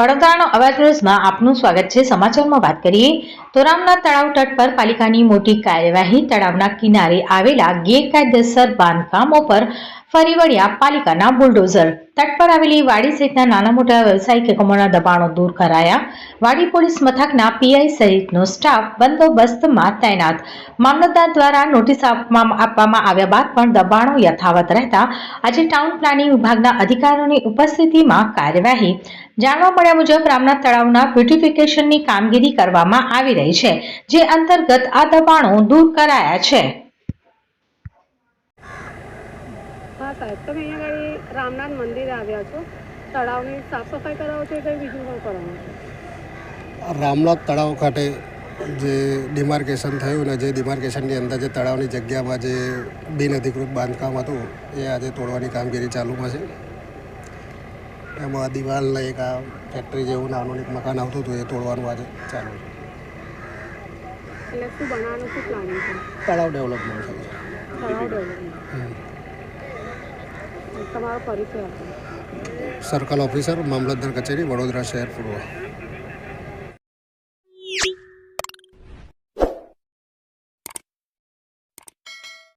વડોદરાનો અવાજ ન્યૂઝમાં આપનું સ્વાગત છે. સમાચારમાં વાત કરીએ તો રામના તળાવ તટ પર પાલિકાની મોટી કાર્યવાહી તળાવના કિનારે આવેલા ગેરકાયદેસર બાંધકામો પર ફરી વળ્યા પાલિકાના બુલડોઝર. તટ પર આવેલી વાડી સહિતના નાના મોટા વ્યવસાયિક એકમોના દબાણો દૂર કરાયા. વાડી પોલીસ મથકના પીઆઈ સહિતનો સ્ટાફ બંદોબસ્તમાં તૈનાત. મામલતદાર દ્વારા નોટિસ આપવામાં આવ્યા બાદ પણ દબાણો યથાવત રહેતા આજે ટાઉન પ્લાનિંગ વિભાગના અધિકારીઓની ઉપસ્થિતિમાં કાર્યવાહી જાણવા મળ્યા મુજબ રામનાથ તળાવના બ્યુટિફિકેશનની કામગીરી કરવામાં આવી રહી છે, જે અંતર્ગત આ દબાણો દૂર કરાયા છે. હા સાહેબ તમે અહીંયા આગળ રામનાથ મંદિરે આવ્યા છો. તળાવની સાફ સફાઈ કરાવો છો કે બીજું પણ કરવાનું છે? રામનાથ તળાવ ખાતે જે ડિમાર્કેશન થયું ને જે ડિમાર્કેશનની અંદર જે તળાવની જગ્યામાં જે બિનઅધિકૃત બાંધકામ હતું એ આજે તોડવાની કામગીરી ચાલુમાં છે. એમાં દિવાલને એક આ ફેક્ટરી જેવું નાનું એક મકાન આવતું હતું એ તોડવાનું આજે ચાલુ છે. તળાવ ડેવલપમેન્ટ છે. તળાવ ડેવલપમેન્ટ. તમારો પરિચય આપો. સર્કલ ઓફિસર મામલતદાર કચેરી વડોદરા શહેર પૂર્વ.